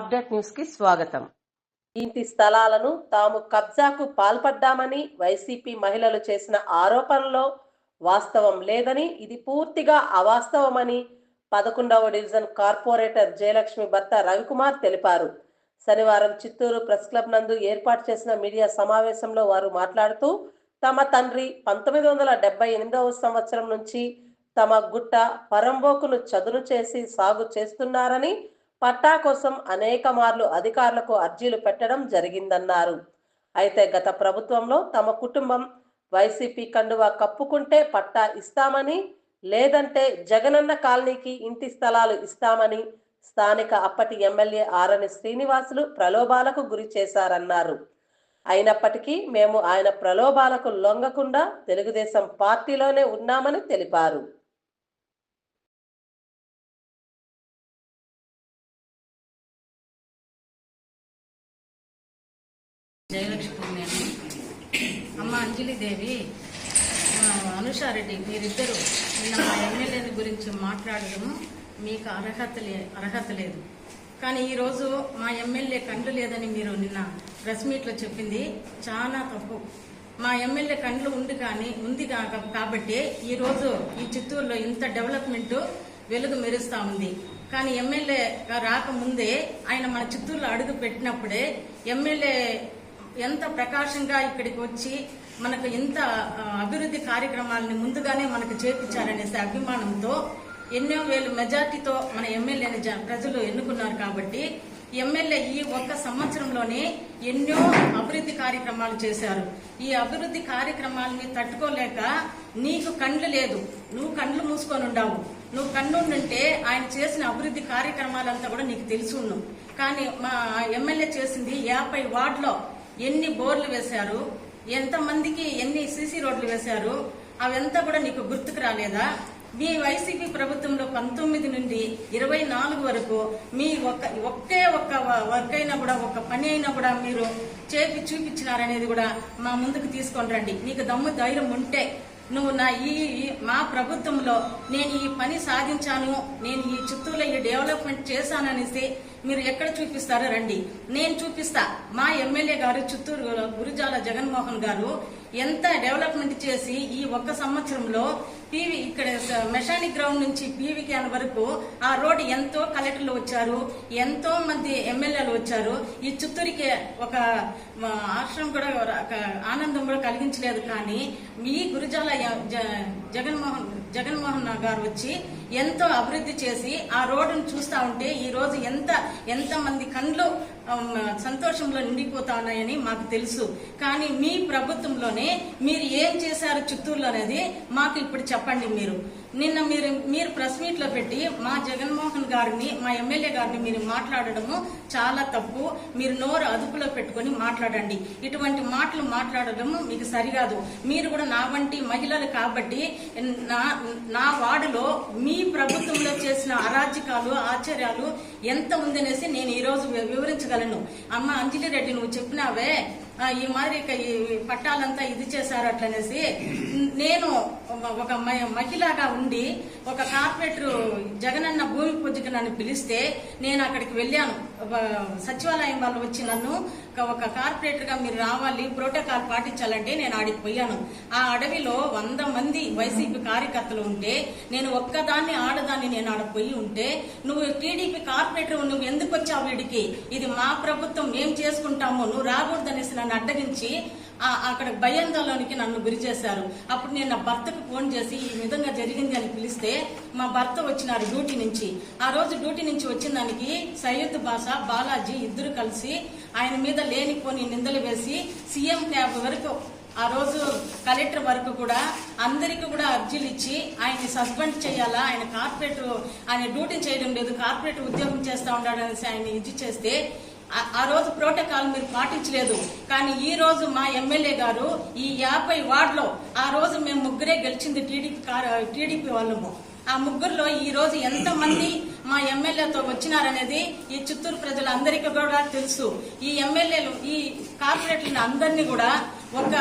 Update న్యూస్కి స్వాగతం. ఇంటి స్థలాలను తాము కబ్జాకు పాల్పడ్డామని వైసీపీ మహిళలు చేసిన ఆరోపణలో వాస్తవం లేదని ఇది పూర్తిగా అవాస్తవమని పదకొండవ డివిజన్ కార్పొరేటర్ జయలక్ష్మి భర్త రవికుమార్ తెలిపారు. శనివారం చిత్తూరు ప్రెస్ క్లబ్ నందు ఏర్పాటు చేసిన మీడియా సమావేశంలో వారు మాట్లాడుతూ తమ తండ్రి పంతొమ్మిది వందల డెబ్బై ఎనిమిదవ సంవత్సరం నుంచి తమ గుట్ట పరంబోకును చదును చేసి సాగు చేస్తున్నారని పట్టా కోసం అనేక మార్లు అధికారులకు అర్జీలు పెట్టడం జరిగిందన్నారు. అయితే గత ప్రభుత్వంలో తమ కుటుంబం వైసీపీ కండువా కప్పుకుంటే పట్టా ఇస్తామని లేదంటే జగనన్న కాలనీకి ఇంటి స్థలాలు ఇస్తామని స్థానిక అప్పటి ఎమ్మెల్యే ఆరని శ్రీనివాసులు ప్రలోభాలకు గురి చేశారన్నారు. అయినప్పటికీ మేము ఆయన ప్రలోభాలకు లొంగకుండా తెలుగుదేశం పార్టీలోనే ఉన్నామని తెలిపారు. జయలక్ష్మి నేను అమ్మ అంజలిదేవి అనుషారెడ్డి మీరిద్దరు నిన్న మా ఎమ్మెల్యేల గురించి మాట్లాడడం మీకు అర్హత లే అర్హత లేదు. కానీ ఈరోజు మా ఎమ్మెల్యే కండ్లు లేదని మీరు నిన్న ప్రెస్ మీట్లో చెప్పింది చాలా తప్పు. మా ఎమ్మెల్యే కండ్లు ఉంది కానీ ఉంది కా- కాబట్టి ఈరోజు ఈ చిత్తూరులో ఇంత డెవలప్మెంట్ వెలుగు మెరుస్తూ ఉంది. కానీ ఎమ్మెల్యే రాకముందే ఆయన మన చిత్తూరులో అడుగు పెట్టినప్పుడే ఎమ్మెల్యే ఎంత ప్రకాశంగా ఇక్కడికి వచ్చి మనకు ఇంత అభివృద్ధి కార్యక్రమాలని ముందుగానే మనకు చేపించారనేసి అభిమానంతో ఎన్నో వేలు మెజార్టీతో మన ఎమ్మెల్యేని ప్రజలు ఎన్నుకున్నారు కాబట్టి ఎమ్మెల్యే ఈ ఒక్క సంవత్సరంలోనే ఎన్నో అభివృద్ధి కార్యక్రమాలు చేశారు. ఈ అభివృద్ధి కార్యక్రమాలని తట్టుకోలేక నీకు కండ్లు లేదు. నువ్వు కండ్లు మూసుకొని ఉండవు. నువ్వు కన్నుండుంటే ఆయన చేసిన అభివృద్ధి కార్యక్రమాలంతా కూడా నీకు తెలిసి కానీ మా ఎమ్మెల్యే చేసింది యాభై వార్డులో ఎన్ని బోర్లు వేశారు? ఎంతమందికి ఎన్ని సీసీ రోడ్లు వేశారు? అవంతా కూడా నీకు గుర్తుకు రాలేదా? మీ వైసీపీ ప్రభుత్వంలో పంతొమ్మిది నుండి ఇరవై నాలుగు వరకు మీ ఒక్క ఒకే ఒక్క వ- వర్క్ అయినా కూడా ఒక పని అయినా కూడా మీరు చేపి చూపించినారనేది కూడా మా ముందుకు తీసుకొని రండి. నీకు దమ్ము ధైర్యం ఉంటే నువ్వు నా ఈ మా ప్రభుత్వంలో నేను ఈ పని సాధించాను నేను ఈ చిత్తూరులో ఈ డెవలప్మెంట్ చేశాననేసి మీరు ఎక్కడ చూపిస్తారో రండి. నేను చూపిస్తా. మా ఎమ్మెల్యే గారు చిత్తూరు గురుజాల జగన్మోహన్ గారు ఎంత డెవలప్మెంట్ చేసి ఈ ఒక్క సంవత్సరంలో పీవీ ఇక్కడ మెషానిక్ గ్రౌండ్ నుంచి పీవీ క్యాన్ వరకు ఆ రోడ్ ఎంతో కలెక్టర్లు వచ్చారు ఎంతో మంది ఎమ్మెల్యేలు వచ్చారు. ఈ చిత్తూరుకి ఒక ఆశ్రమం కూడా ఆనందం కూడా కలిగించలేదు కానీ మీ గురుజాల జ- జగన్మోహన్ జగన్మోహన్ గారు వచ్చి ఎంతో అభివృద్ధి చేసి ఆ రోడ్డును చూస్తా ఉంటే ఈ రోజు ఎంత ఎంతమంది కండ్లు సంతోషంలో నిండిపోతా ఉన్నాయని మాకు తెలుసు. కానీ మీ ప్రభుత్వంలోనే మీరు ఏం చేశారు చిత్తూరులో అనేది మాకు ఇప్పుడు చెప్పండి మీరు. నిన్న మీరు మీరు ప్రెస్ మీట్లో పెట్టి మా జగన్మోహన్ గారిని మా ఎమ్మెల్యే గారిని మీరు మాట్లాడడము చాలా తప్పు. మీరు నోరు అదుపులో పెట్టుకొని మాట్లాడండి. ఇటువంటి మాటలు మాట్లాడడము మీకు సరికాదు. మీరు కూడా నా వంటి మహిళలు కాబట్టి నా నా వార్డులో మీ ప్రభుత్వంలో చేసిన అరాజకాలు ఆశ్చర్యాలు ఎంత ఉందనేసి నేను ఈ రోజు వి- వివరించగలను. అమ్మ అంజలి రెడ్డి నువ్వు చెప్పినావే? ఈ మాదిరి ఈ పట్టాలంతా ఇది చేశారు అట్లనేసి నేను ఒక- మహిళగా ఉండి ఒక కార్పొరేటర్ జగనన్న భూమి పూజకి నన్ను పిలిస్తే నేను అక్కడికి వెళ్ళాను. సచివాలయం వాళ్ళు వచ్చి నన్ను ఒక- ఒక కార్పొరేటర్గా మీరు రావాలి ప్రోటోకాల్ పాటించాలంటే నేను ఆడికి పోయాను. ఆ అడవిలో వంద మంది వైసీపీ కార్యకర్తలు ఉంటే నేను ఒక్కదాన్ని ఆడదాన్ని నేను ఆడ పోయి ఉంటే నువ్వు టీడీపీ కార్పొరేటర్ నువ్వు ఎందుకు వచ్చావు వీడికి? ఇది మా ప్రభుత్వం మేం చేసుకుంటాము నువ్వు రాకూడదనేసి నన్ను అడ్డగించి అక్కడ భయాందోళనకి నన్ను గురి చేశారు. అప్పుడు నేను నా భర్తకు ఫోన్ చేసి ఈ విధంగా జరిగింది అని పిలిస్తే మా భర్త వచ్చినారు డ్యూటీ నుంచి. ఆ రోజు డ్యూటీ నుంచి వచ్చిన దానికి సయ్యద్ బాషా బాలాజీ ఇద్దరు కలిసి ఆయన మీద లేనిపోని నిందలు వేసి సీఎం క్యాబ్ వరకు ఆ రోజు కలెక్టర్ వరకు కూడా అందరికి కూడా అర్జీలు ఇచ్చి ఆయన్ని సస్పెండ్ చేయాలా ఆయన కార్పొరేటర్ ఆయన డ్యూటీ చేయడం లేదు కార్పొరేట్ ఉద్యోగం చేస్తా ఉన్నాడు అనేసి ఆయన ఇది చేస్తే ఆ- రోజు ప్రోటోకాల్ మీరు పాటించలేదు. కానీ ఈ రోజు మా ఎమ్మెల్యే గారు ఈ యాభై వార్డులో ఆ రోజు మేము ముగ్గురే గెలిచింది టీడీపీ టీడీపీ వాళ్ళము. ఆ ముగ్గురులో ఈ రోజు ఎంత మంది మా ఎమ్మెల్యేతో వచ్చినారనేది ఈ చిత్తూరు ప్రజలందరికీ కూడా తెలుసు. ఈ ఎమ్మెల్యేలు ఈ కార్పొరేట్లను అందరినీ కూడా ఒక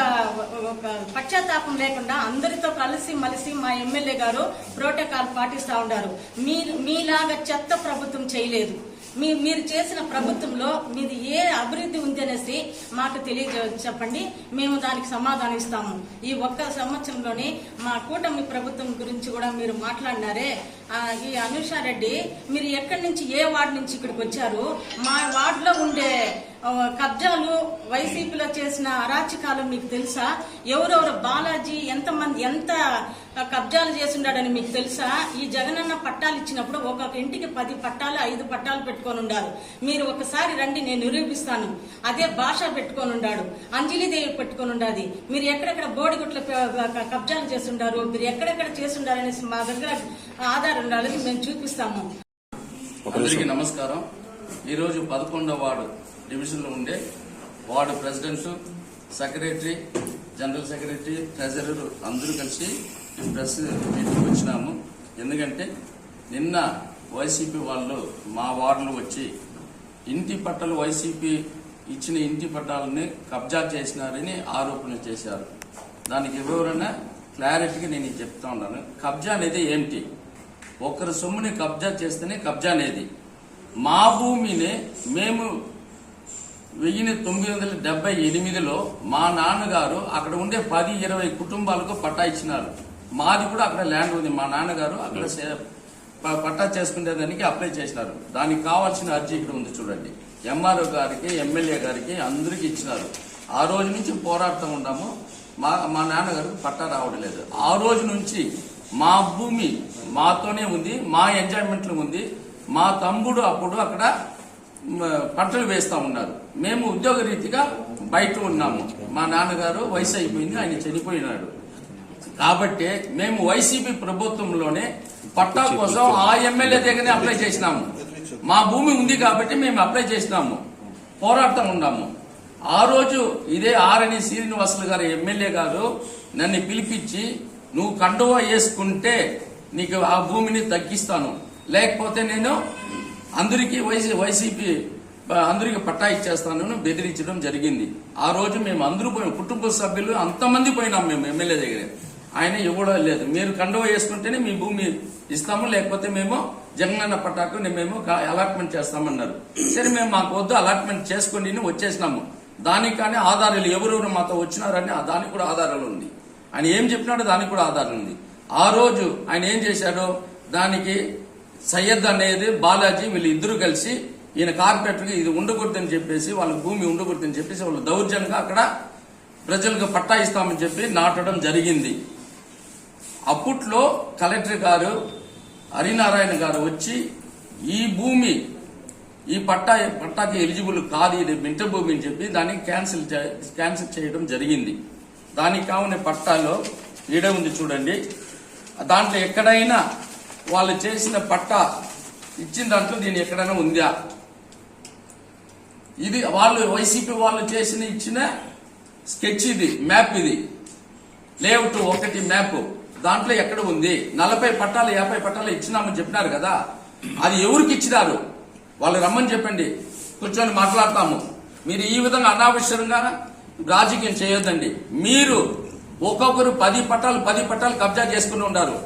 ఒక పశ్చాత్తాపం లేకుండా అందరితో కలిసి మలిసి మా ఎమ్మెల్యే గారు ప్రోటోకాల్ పాటిస్తా ఉన్నారు. మీ మీలాగా చెత్త ప్రభుత్వం చేయలేదు. మీ మీరు చేసిన ప్రభుత్వంలో మీది ఏ అభివృద్ధి ఉంది అనేసి మాకు తెలియజే చెప్పండి. మేము దానికి సమాధానం ఇస్తాము. ఈ ఒక్క సంవత్సరంలోనే మా కూటమి ప్రభుత్వం గురించి కూడా మీరు మాట్లాడినారే. ఆ, ఈ అనుషారెడ్డి మీరు ఎక్కడి నుంచి ఏ వార్డు నుంచి ఇక్కడికి వచ్చారు? మా వార్డులో ఉండే కబ్జాలు వైసీపీలో చేసిన అరాచకాలు మీకు తెలుసా? ఎవరెవరు? బాలాజీ ఎంతమంది ఎంత కబ్జాలు చేసిండాడని మీకు తెలుసా? ఈ జగనన్న పట్టాలు ఇచ్చినప్పుడు ఒక్కొక్క ఇంటికి పది పట్టాలు ఐదు పట్టాలు పెట్టుకొని ఉండారు. మీరు ఒకసారి రండి నేను నిరూపిస్తాను. అదే భాష పెట్టుకొని ఉండాడు. అంజలిదేవి పెట్టుకొని ఉండాది. మీరు ఎక్కడెక్కడ బోడిగుట్ల కబ్జాలు చేస్తుండారు మీరు ఎక్కడెక్కడ చేస్తుండారు అనేసి మా దగ్గర ఆధారం ఉండాలని మేము చూపిస్తాము. అందరికీ నమస్కారం. ఈరోజు పదకొండవ వార్డు డివిజన్లో ఉండే ward president secretary general secretary treasurer అందరూ కలిసి ప్రెస్ మీటింగ్ వచ్చినాము. ఎందుకంటే నిన్న వైసీపీ వాళ్ళు మా వార్డులు వచ్చి ఇంటి పట్టాలు వైసీపీ ఇచ్చిన ఇంటి పట్టాలని కబ్జా చేసినారని ఆరోపణలు చేశారు. దానికి వివరణ క్లారిటీగా నేను చెప్తా ఉన్నాను. కబ్జా అనేది ఏమిటి? ఒకరి సొమ్ముని కబ్జా చేస్తేనే కబ్జా అనేది. మా భూమిని మేము వెయ్యి తొమ్మిది వందల డెబ్బై ఎనిమిదిలో మా నాన్నగారు అక్కడ ఉండే పది ఇరవై కుటుంబాలకు పట్టా ఇచ్చినారు. మాది కూడా అక్కడ ల్యాండ్ ఉంది. మా నాన్నగారు అక్కడ పట్టా చేసుకునే పట్టా చేసుకునేదానికి అప్లై చేసినారు. దానికి కావాల్సిన అర్జీ ఇక్కడ ఉంది చూడండి. ఎంఆర్ఓ గారికి ఎమ్మెల్యే గారికి అందరికి ఇచ్చినారు. ఆ రోజు నుంచి పోరాడుతూ ఉన్నాము. మా మా నాన్నగారికి పట్టా రావడం లేదు. ఆ రోజు నుంచి మా భూమి మాతోనే ఉంది మా ఎంజాయ్మెంట్లో ఉంది. మా తమ్ముడు అప్పుడు అక్కడ పంటలు వేస్తూ ఉన్నారు. మేము ఉద్యోగ రీతిగా బయట ఉన్నాము. మా నాన్నగారు వయసు అయిపోయింది ఆయన చనిపోయినాడు. కాబట్టి మేము వైసీపీ ప్రభుత్వంలోనే పట్టా కోసం ఆ ఎమ్మెల్యే దగ్గరనే అప్లై చేసినాము. మా భూమి ఉంది కాబట్టి మేము అప్లై చేసినాము. పోరాడుతూ ఉన్నాము. ఆ రోజు ఇదే ఆరణి శ్రీనివాసులు గారు ఎమ్మెల్యే గారు నన్ను పిలిపించి నువ్వు కండువా వేసుకుంటే నీకు ఆ భూమిని తగ్గిస్తాను. లేకపోతే నేను అందరికీ వైసీ వైసీపీ అందరికి పట్టా ఇచ్చేస్తానని బెదిరించడం జరిగింది. ఆ రోజు మేము అందరూ పోయినాం. కుటుంబ సభ్యులు అంతమంది పోయినాం మేము ఎమ్మెల్యే దగ్గర. ఆయన ఇవ్వడం లేదు. మీరు కండవ వేసుకుంటేనే మీ భూమి ఇస్తాము లేకపోతే మేము జగనన్న పట్టాకు మేము కా- అలాట్మెంట్ చేస్తామన్నారు. సరే మేము మాకు వద్దు అలాట్మెంట్ చేసుకుని వచ్చేసినాము. దానికి కానీ ఆధారాలు ఎవరెవరు మాతో వచ్చినారని ఆ దానికి కూడా ఆధారాలు ఉంది. ఆయన ఏం చెప్పినాడో దానికి కూడా ఆధారం ఉంది. ఆ రోజు ఆయన ఏం చేశాడో దానికి సయ్యద్ అనేది బాలాజీ వీళ్ళు ఇద్దరు కలిసి ఈయన కార్పొరేటర్కి ఇది ఉండకూడదని చెప్పేసి వాళ్ళ భూమి ఉండకూడదని చెప్పేసి వాళ్ళు దౌర్జన్యంగా అక్కడ ప్రజలకు పట్టా ఇస్తామని చెప్పి నాటడం జరిగింది. అప్పట్లో కలెక్టర్ గారు హరినారాయణ గారు వచ్చి ఈ భూమి ఈ పట్టా పట్టాకి ఎలిజిబుల్ కాదు ఇది మింట భూమి అని చెప్పి దాన్ని క్యాన్సిల్ చే- క్యాన్సిల్ చేయడం జరిగింది. దానికి కావున పట్టాలో ఈడ ఉంది చూడండి. దాంట్లో ఎక్కడైనా వాళ్ళు చేసిన పట్టా ఇచ్చిన దాంట్లో దీని ఎక్కడైనా ఉందా? ఇది వాళ్ళు వైసీపీ వాళ్ళు చేసిన ఇచ్చిన స్కెచ్ ఇది మ్యాప్ ఇది. లేఅవుట్ ఒకటి మ్యాప్. దాంట్లో ఎక్కడ ఉంది? నలభై పట్టాలు యాభై పట్టాలు ఇచ్చినామని చెప్పినారు కదా. అది ఎవరికి ఇచ్చినారు? వాళ్ళు రమ్మని చెప్పండి. కూర్చొని మాట్లాడతాము. మీరు ఈ విధంగా అనావశ్యంగా రాజకీయం చేయొద్దండి. మీరు ఒక్కొక్కరు పది పట్టాలు పది పట్టాలు కబ్జా చేసుకుని ఉండారు.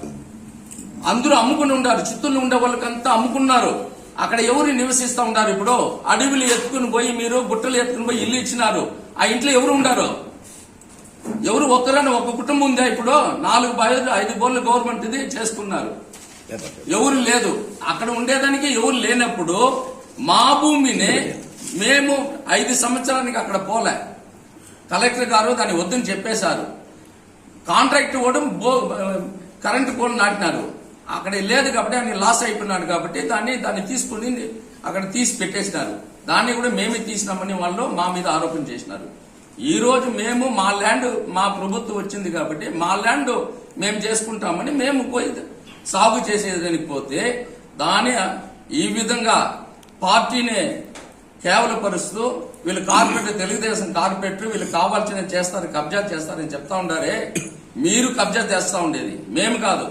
అందరూ అమ్ముకుని ఉండారు. చిత్తూరులో ఉండే వాళ్ళకంతా అమ్ముకున్నారు. అక్కడ ఎవరు నివసిస్తూ ఉన్నారు ఇప్పుడు? అడవులు ఎత్తుకుని పోయి మీరు గుట్టలు ఎత్తుకుని పోయి ఇల్లు ఇచ్చినారు. ఆ ఇంట్లో ఎవరు ఉండారు? ఎవరు ఒక్కరని ఒక కుటుంబం ఉందా ఇప్పుడు? నాలుగు బాయలు ఐదు బోర్లు గవర్నమెంట్ ఇది చేసుకున్నారు. ఎవరు లేదు. అక్కడ ఉండేదానికి ఎవరు లేనప్పుడు మా భూమిని మేము ఐదు సంవత్సరానికి అక్కడ పోలే. కలెక్టర్ గారు దాన్ని వద్దని చెప్పేశారు. కాంట్రాక్ట్ ఇవ్వడం బో కరెంటు పోల్ నాటినారు. అక్కడ లేదు కాబట్టి ఆయన లాస్ అయిపోయినాడు కాబట్టి దాన్ని దాన్ని తీసుకుని అక్కడ తీసి పెట్టేసినారు. దాన్ని కూడా మేమే తీసినామని వాళ్ళు మా మీద ఆరోపణ చేసినారు. ఈ రోజు మేము మా ల్యాండ్ మా ప్రభుత్వం వచ్చింది కాబట్టి మా ల్యాండ్ మేము చేసుకుంటామని మేము పోయి సాగు చేసేదానికి పోతే దాని ఈ విధంగా పార్టీని కేవలపరుస్తూ వీళ్ళు కార్పొరేట్ తెలుగుదేశం కార్పొరేటర్ వీళ్ళు కావాల్సిన చేస్తారు కబ్జా చేస్తారని చెప్తా ఉండారే. మీరు కబ్జా చేస్తా ఉండేది. మేము కాదు.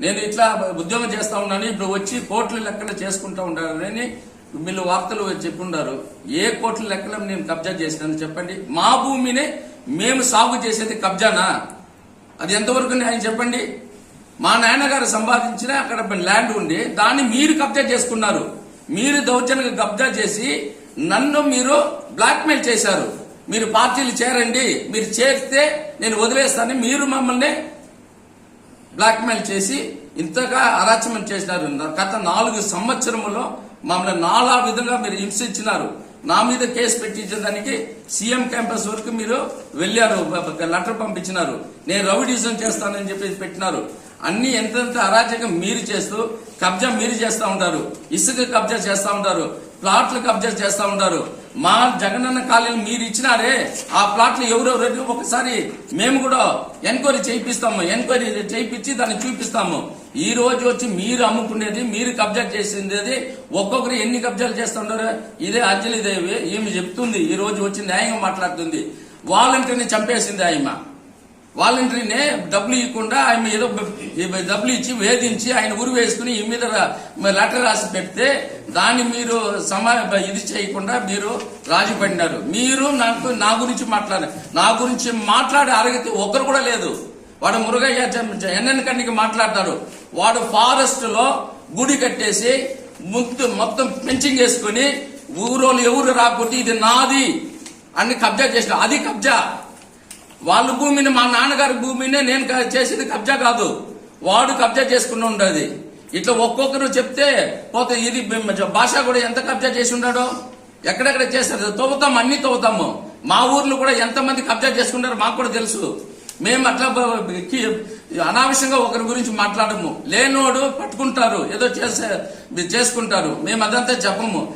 నేను ఇట్లా ఉద్యోగం చేస్తా ఉన్నాను ఇప్పుడు వచ్చి కోట్ల లెక్కలు చేసుకుంటా ఉండాలని మీరు వార్తలు చెప్పుండారు. ఏ కోట్ల లెక్కన నేను కబ్జా చేసినాను చెప్పండి. మా భూమిని మేము సాగు చేసేది కబ్జానా? అది ఎంతవరకు ఆయన చెప్పండి? మా నాన్నగారు సంపాదించిన అక్కడ ల్యాండ్ ఉండి దాన్ని మీరు కబ్జా చేసుకున్నారు. మీరు దౌర్జన్యంగా కబ్జా చేసి నన్ను మీరు బ్లాక్మెయిల్ చేశారు. మీరు పార్టీలు చేరండి. మీరు చేస్తే నేను వదిలేస్తానని మీరు మమ్మల్ని బ్లాక్మెయిల్ చేసి ఇంతగా అరాచకం చేసినారు. గత నాలుగు సంవత్సరములో మమ్మల్ని నాలా విధంగా మీరు హింసించినారు. నా మీద కేసు పెట్టించడానికి సీఎం క్యాంపస్ వరకు మీరు వెళ్ళారు లెటర్ పంపించినారు. నేను రౌడీజం చేస్తానని చెప్పేసి పెట్టినారు. అన్ని ఎంతెంత అరాచకం మీరు చేస్తూ కబ్జా మీరు చేస్తూ ఉంటారు. ఇసుక కబ్జా చేస్తూ ఉంటారు. ప్లాట్లు కబ్జా చేస్తూ ఉంటారు. మా జగనన్న కాలనీ మీరు ఇచ్చినారే ఆ ప్లాట్లు ఎవరెవరు ఒకసారి మేము కూడా ఎంక్వైరీ చేయిస్తాము ఎంక్వైరీ చేయించి దాన్ని చూపిస్తాము. ఈ రోజు వచ్చి మీరు అమ్ముకునేది మీరు కబ్జా చేసింది ఒక్కొక్కరు ఎన్ని కబ్జాలు చేస్తుంటారు ఇదే అంజలిదేవి ఈమె చెప్తుంది ఈ రోజు వచ్చి న్యాయంగా మాట్లాడుతుంది. వాలంటీర్ని చంపేసింది ఆమె. వాలంటరీనే డబ్బులు ఇవ్వకుండా ఆయన ఏదో డబ్బులు ఇచ్చి వేధించి ఆయన ఉరి వేసుకుని ఈ మీద లెటర్ రాసి పెడితే దాన్ని మీరు సమా ఇది చేయకుండా మీరు రాజీ పడినారు మీరు నాకు నా గురించి మాట్లాడారు నా గురించి మాట్లాడే అరగతి ఒక్కరు కూడా లేదు. వాడు మురుగయ్య ఎన్ఎన్ కన్నికి మాట్లాడతారు వాడు ఫారెస్ట్లో గుడి కట్టేసి ముందు మొత్తం పెంచింగ్ వేసుకుని ఊరోళ్ళు ఎవరు రాకుంటే ఇది నాది అని కబ్జా చేసిన. అది కబ్జా. వాళ్ళ భూమిని మా నాన్నగారి భూమినే నేను చేసేది కబ్జా కాదు. వాడు కబ్జా చేసుకుని ఉండేది. ఇట్లా ఒక్కొక్కరు చెప్తే పోతే ఇది భాష కూడా ఎంత కబ్జా చేసి ఉన్నాడో ఎక్కడెక్కడ చేస్తారు తవ్వుతాం అన్ని తవ్వుతాము. మా ఊర్లో కూడా ఎంతమంది కబ్జా చేసుకున్నారో మాకు కూడా తెలుసు. మేము అట్లా కి- అనావశ్యంగా ఒకరి గురించి మాట్లాడము. లేనోడు పట్టుకుంటారు. ఏదో చేసే చేసుకుంటారు. మేము అదంతా చెప్పము